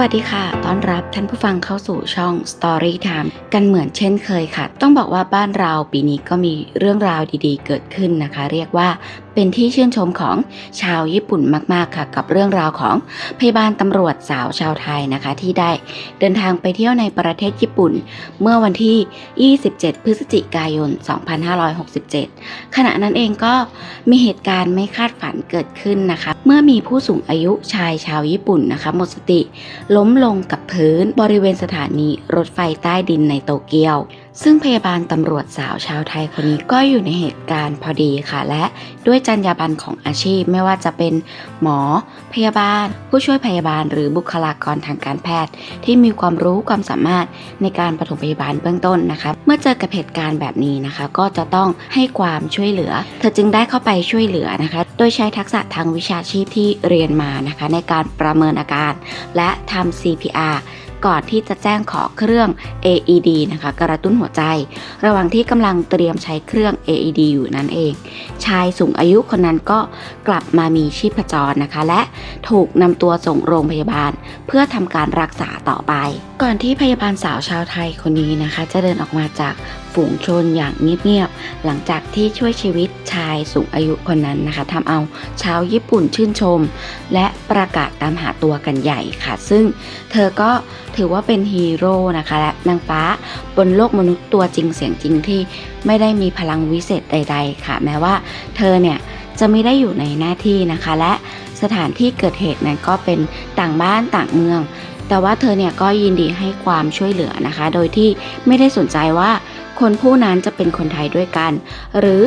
วัสดีค่ะ อนรับท่านผู้ฟังเข้าสู่ช่อง Story Time กันเหมือนเช่นเคยค่ะ ต้องบอกว่าบ้านเราปีนี้ก็มีเรื่องราวดีๆ เกิดขึ้นนะคะ เรียกว่าเป็นที่ชื่นชมของชาวญี่ปุ่นมากๆค่ะ กับเรื่องราวของพยาบาลตำรวจสาวชาวไทยนะคะ ที่ได้เดินทางไปเที่ยวในประเทศญี่ปุ่น เมื่อวันที่ 27 พฤศจิกายน 2567 ขณะนั้นเองก็มีเหตุการณ์ไม่คาดฝันเกิดขึ้นนะคะ เมื่อมีผู้สูงอายุชายชาวญี่ปุ่นนะคะหมดสติล้มลงกับพื้นบริเวณสถานีรถไฟใต้ดินในโตเกียว ซึ่งพยาบาลตำรวจสาวชาวไทยคนนี้ก็อยู่ในเหตุการณ์พอดีค่ะ และด้วยจรรยาบรรณของอาชีพไม่ว่าจะเป็นหมอ พยาบาล ผู้ช่วยพยาบาลหรือบุคลากรทางการแพทย์ ที่มีความรู้ความสามารถในการปฐมพยาบาลเบื้องต้นนะคะ เมื่อเจอกับเหตุการณ์แบบนี้นะคะ ก็จะต้องให้ความช่วยเหลือ เธอจึงได้เข้าไปช่วยเหลือนะคะ โดยใช้ทักษะทางวิชาชีพที่เรียนมานะคะในการประเมินอาการ และทำ CPR ก่อนที่จะแจ้งขอเครื่อง AED นะคะ กระตุ้นหัวใจ ระหว่างที่กำลังเตรียมใช้เครื่อง AED อยู่นั่นเอง ชายสูงอายุคนนั้นก็กลับมามีชีพจรนะคะ และถูกนำตัวส่งโรงพยาบาล เพื่อทำการรักษาต่อไป ก่อนที่พยาบาลสาวชาวไทยคนนี้นะคะ จะเดินออกมาจาก ฝูงชนอย่างเงียบๆ หลังจากที่ช่วยชีวิตชายสูงอายุคนนั้นนะคะทำเอาชาวญี่ปุ่นชื่นชม และประกาศตามหาตัวกันใหญ่ค่ะ ซึ่งเธอก็ถือว่าเป็นฮีโร่นะคะและนางฟ้าบนโลกมนุษย์ตัวจริงเสียงจริงที่ไม่ได้มีพลังวิเศษใด ๆ ค่ะ แม้ว่าเธอเนี่ยจะไม่ได้อยู่ในหน้าที่นะคะ และสถานที่เกิดเหตุนั้นก็เป็นต่างบ้านต่างเมือง แต่ว่าเธอเนี่ยก็ยินดีให้ความช่วยเหลือนะคะ โดยที่ไม่ได้สนใจว่า คนผู้นั้นจะเป็นคนไทยด้วยกัน หรือ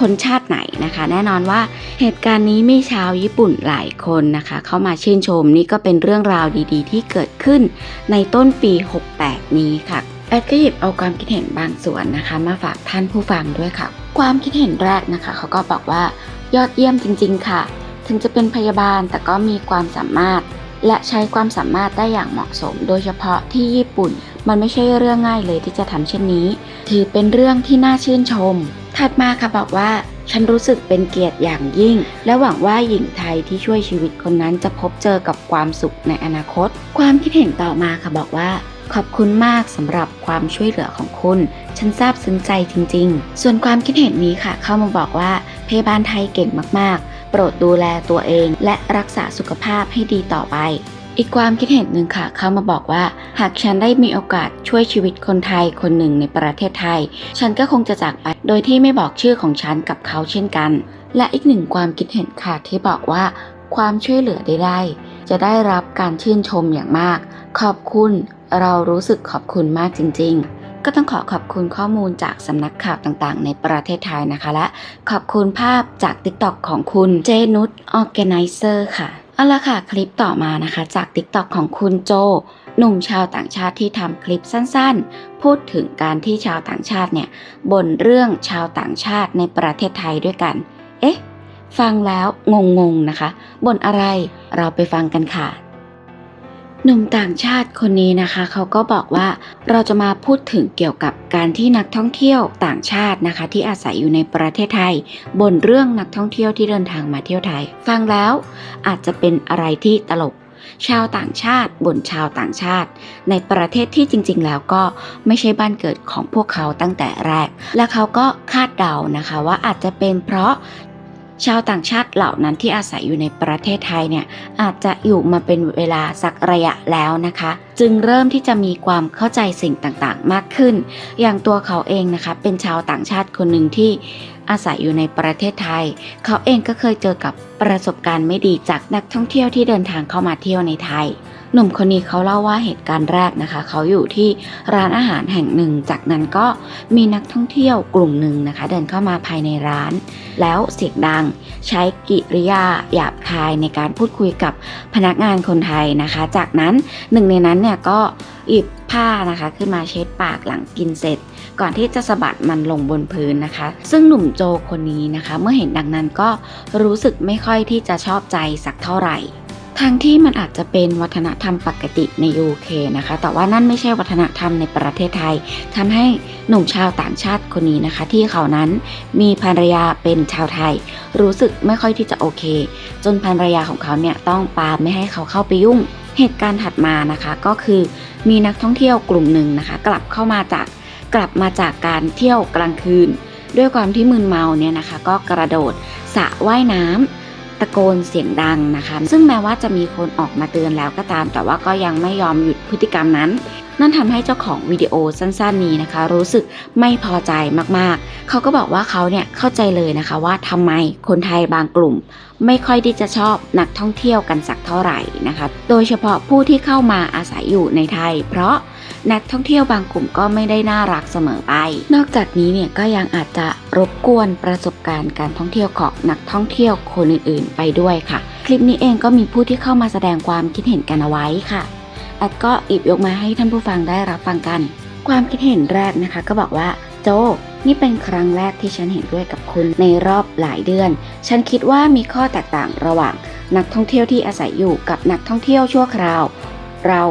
คนชาติไหนนะคะ แน่นอนว่าเหตุการณ์นี้มีชาวญี่ปุ่นหลายคนนะคะ เข้ามาชื่นชมนี่ก็เป็นเรื่องราวดีๆ ที่เกิดขึ้นในต้นปี 68 นี้ค่ะแอดก็หยิบเอาความคิดเห็นบางส่วนนะคะ มาฝากท่านผู้ฟังด้วยค่ะ ความคิดเห็นแรกนะคะ เขาก็บอกว่ายอดเยี่ยมจริง ๆ ค่ะ ถึงจะเป็นพยาบาลแต่ก็มีความสามารถ และใช้ความสามารถได้อย่างเหมาะสม โดยเฉพาะที่ญี่ปุ่น มันไม่ใช่เรื่องง่ายเลยที่จะทำเช่นนี้ ถือเป็นเรื่องที่น่าชื่นชม ถัดมาค่ะบอกว่า ฉันรู้สึกเป็นเกียรติอย่างยิ่ง และหวังว่าหญิงไทยที่ช่วยชีวิตคนนั้นจะพบเจอกับความสุขในอนาคต ความคิดเห็นต่อมาค่ะบอกว่าขอบคุณมากสำหรับความช่วยเหลือของคุณ ฉันซาบซึ้งใจจริง ๆ ส่วนความคิดเห็นนี้ค่ะ เข้ามาบอกว่าพยาบาลไทยเก่งมากๆ โปรดดูแลตัวเองและรักษาสุขภาพให้ดีต่อไป อีกความคิดเห็นหนึ่งค่ะ เข้ามาบอกว่า หากฉันได้มีโอกาสช่วยชีวิตคนไทยคนหนึ่งในประเทศไทย ฉันก็คงจะจากไป โดยที่ไม่บอกชื่อของฉันกับเขาเช่นกัน และอีกหนึ่งความคิดเห็นค่ะที่บอกว่า ความช่วยเหลือใดๆจะได้รับการชื่นชมอย่างมาก ขอบคุณ เรารู้สึกขอบคุณมากจริง ๆ ก็ต้องขอขอบคุณข้อมูลจากสำนักข่าวต่างๆ ในประเทศไทยนะคะ และขอบคุณภาพจาก TikTok ของคุณเจนุชออแกไนเซอร์ค่ะเอาละค่ะคลิปต่อมานะคะจาก TikTok ของคุณโจหนุ่มชาวต่างชาติที่ทำคลิปสั้นๆ พูดถึงการที่ชาวต่างชาติเนี่ยบ่นเรื่องชาวต่างชาติในประเทศไทยด้วยกัน เอ๊ะ ฟังแล้วงงๆนะคะบ่นอะไรเราไปฟังกันค่ะ หนุ่มต่างชาติคนนี้นะคะเขาก็บอกว่าเราจะมาพูดถึงเกี่ยวกับการที่นักท่องเที่ยวต่างชาตินะคะ ที่อาศัยอยู่ในประเทศไทย บนเรื่องนักท่องเที่ยวที่เดินทางมาเที่ยวไทย ฟังแล้วอาจจะเป็นอะไรที่ตลก ชาวต่างชาติบ่นชาวต่างชาติ ในประเทศที่จริง ๆ แล้วก็ไม่ใช่บ้านเกิดของพวกเขาตั้งแต่แรก และเขาก็คาดเดานะคะว่าอาจจะเป็นเพราะ ชาวต่างชาติเหล่านั้นที่อาศัยอยู่ในประเทศไทยเนี่ยอาจจะอยู่มาเป็นเวลาสักระยะแล้วนะคะ จึงเริ่มที่จะมีความเข้าใจสิ่งต่างๆ มากขึ้น อย่างตัวเขาเองนะคะ เป็นชาวต่างชาติคนหนึ่งที่อาศัยอยู่ในประเทศไทย เขาเองก็เคยเจอกับประสบการณ์ไม่ดีจากนักท่องเที่ยวที่เดินทางเข้ามาเที่ยวในไทย หนุ่มคนนี้เขาเล่าว่าเหตุการณ์แรกนะคะ เขาอยู่ที่ร้านอาหารแห่งหนึ่ง จากนั้นก็มีนักท่องเที่ยวกลุ่มหนึ่งนะคะ เดินเข้ามาภายในร้าน แล้วเสียงดังใช้กิริยาหยาบคายในการพูดคุยกับพนักงานคนไทยนะคะ จากนั้นหนึ่งในนั้นเนี่ยก็หยิบผ้านะคะ ขึ้นมาเช็ดปากหลังกินเสร็จ ก่อนที่จะสะบัดมันลงบนพื้นนะคะ ซึ่งหนุ่มโจคนนี้นะคะ เมื่อเห็นดังนั้นก็รู้สึกไม่ค่อยที่จะชอบใจสักเท่าไหร่ ทั้งที่มันอาจจะเป็นวัฒนธรรมปกติใน UK นะคะ แต่ว่านั่นไม่ใช่วัฒนธรรมในประเทศไทยทำให้หนุ่มชาวต่างชาติคนนี้นะคะ ที่เขานั้นมีภรรยาเป็นชาวไทย รู้สึกไม่ค่อยที่จะโอเค จนภรรยาของเขาเนี่ยต้องปาไม่ให้เขาเข้าไปยุ่ง เหตุการณ์ถัดมานะคะก็คือมีนักท่องเที่ยวกลุ่มหนึ่งนะคะ กลับเข้ามาจากกลับมาจากการเที่ยวกลางคืน ด้วยความที่มึนเมาเนี่ยนะคะ ก็กระโดดสระว่ายน้ำ ตะโกนเสียงดังนะคะ ซึ่งแม้ว่าจะมีคนออกมาเตือนแล้วก็ตาม แต่ว่าก็ยังไม่ยอมหยุดพฤติกรรมนั้น นั่นทำให้เจ้าของวิดีโอสั้นๆนี้นะคะ รู้สึกไม่พอใจมากๆ เขาก็บอกว่าเขาเนี่ยเข้าใจเลยนะคะว่าทำไมคนไทยบางกลุ่ม ไม่ค่อยที่จะชอบนักท่องเที่ยวกันสักเท่าไหร่นะคะ โดยเฉพาะผู้ที่เข้ามาอาศัยอยู่ในไทย เพราะ นักท่องเที่ยวบางกลุ่มก็ไม่ได้น่ารักเสมอไป นอกจากนี้เนี่ยก็ยังอาจจะรบกวนประสบการณ์การท่องเที่ยวของนักท่องเที่ยวคนอื่นๆ ไปด้วยค่ะ คลิปนี้เองก็มีผู้ที่เข้ามาแสดงความคิดเห็นกันเอาไว้ค่ะแอดก็อิบยกมาให้ท่านผู้ฟังได้รับฟังกัน ความคิดเห็นแรกนะคะ ก็บอกว่าโจนี่เป็นครั้งแรกที่ฉันเห็นด้วยกับคุณในรอบหลายเดือน ฉันคิดว่ามีข้อแตกต่างระหว่าง นักท่องเที่ยวที่อาศัยอยู่กับนักท่องเที่ยวชั่วคราว เรา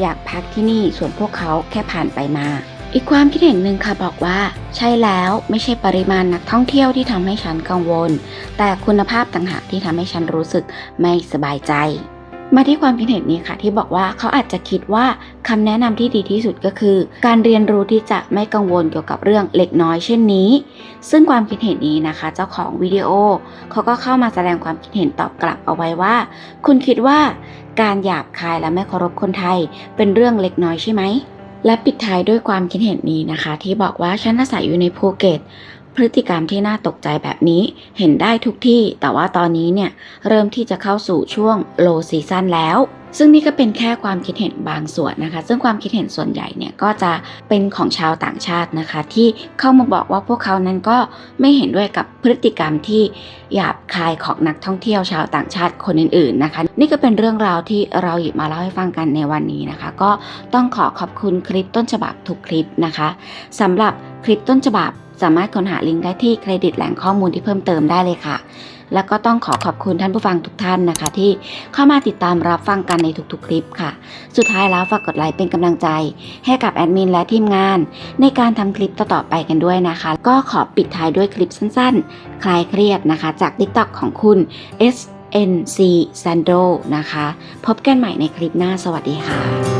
อยากพักที่นี่ส่วนพวกเขาแค่ผ่านไปมา อีกความคิดเห็นหนึ่งค่ะบอกว่า ใช่แล้วไม่ใช่ปริมาณนักท่องเที่ยวที่ทำให้ฉันกังวล แต่คุณภาพต่างหากที่ทำให้ฉันรู้สึกไม่สบายใจ มาที่ความคิดเห็นนี้ค่ะ ที่บอกว่าเขาอาจจะคิดว่าคำแนะนำที่ดีที่สุดก็คือ การเรียนรู้ที่จะไม่กังวลเกี่ยวกับเรื่องเล็กน้อยเช่นนี้ ซึ่งความคิดเห็นนี้นะคะ เจ้าของวิดีโอเขาก็เข้ามาแสดงความคิดเห็นตอบกลับเอาไว้ว่า คุณคิดว่าการหยาบคายและไม่เคารพคนไทย เป็นเรื่องเล็กน้อยใช่ไหมและปิดท้ายด้วยความคิดเห็นนี้นะคะ ที่บอกว่าฉันอาศัยอยู่ในภูเก็ต พฤติกรรมที่น่าตกใจแบบนี้เห็นได้ทุกที่ แต่ว่าตอนนี้เนี่ยเริ่มที่จะเข้าสู่ช่วงโลซีซันแล้ว ซึ่งนี่ก็เป็นแค่ความคิดเห็นบางส่วนนะคะ ซึ่งความคิดเห็นส่วนใหญ่เนี่ยก็จะเป็นของชาวต่างชาตินะคะ ที่เข้ามาบอกว่าพวกเขานั้นก็ไม่เห็นด้วยกับพฤติกรรมที่หยาบคายของนักท่องเที่ยวชาวต่างชาติคนอื่น ๆนะคะ นี่ก็เป็นเรื่องราวที่เราหยิบมาเล่าให้ฟังกันในวันนี้นะคะ ก็ต้องขอขอบคุณคลิปต้นฉบับทุกคลิปนะคะสำหรับคลิปต้นฉบับสามารถค้นหาลิงก์ได้ที่เครดิตแหล่งข้อมูลที่เพิ่มเติมได้เลยค่ะ แล้วก็ต้องขอขอบคุณท่านผู้ฟังทุกท่านนะคะ ที่เข้ามาติดตามรับฟังกันในทุกๆ คลิปค่ะ สุดท้ายแล้วฝากกดไลค์เป็นกำลังใจ ให้กับแอดมินและทีมงาน ในการทำคลิปต่อๆไปกันด้วยนะคะ ก็ขอปิดท้ายด้วยคลิปสั้นๆ คลายเครียดนะคะ จาก TikTok ของคุณ SNC Sandro นะคะ พบกันใหม่ในคลิปหน้าสวัสดีค่ะ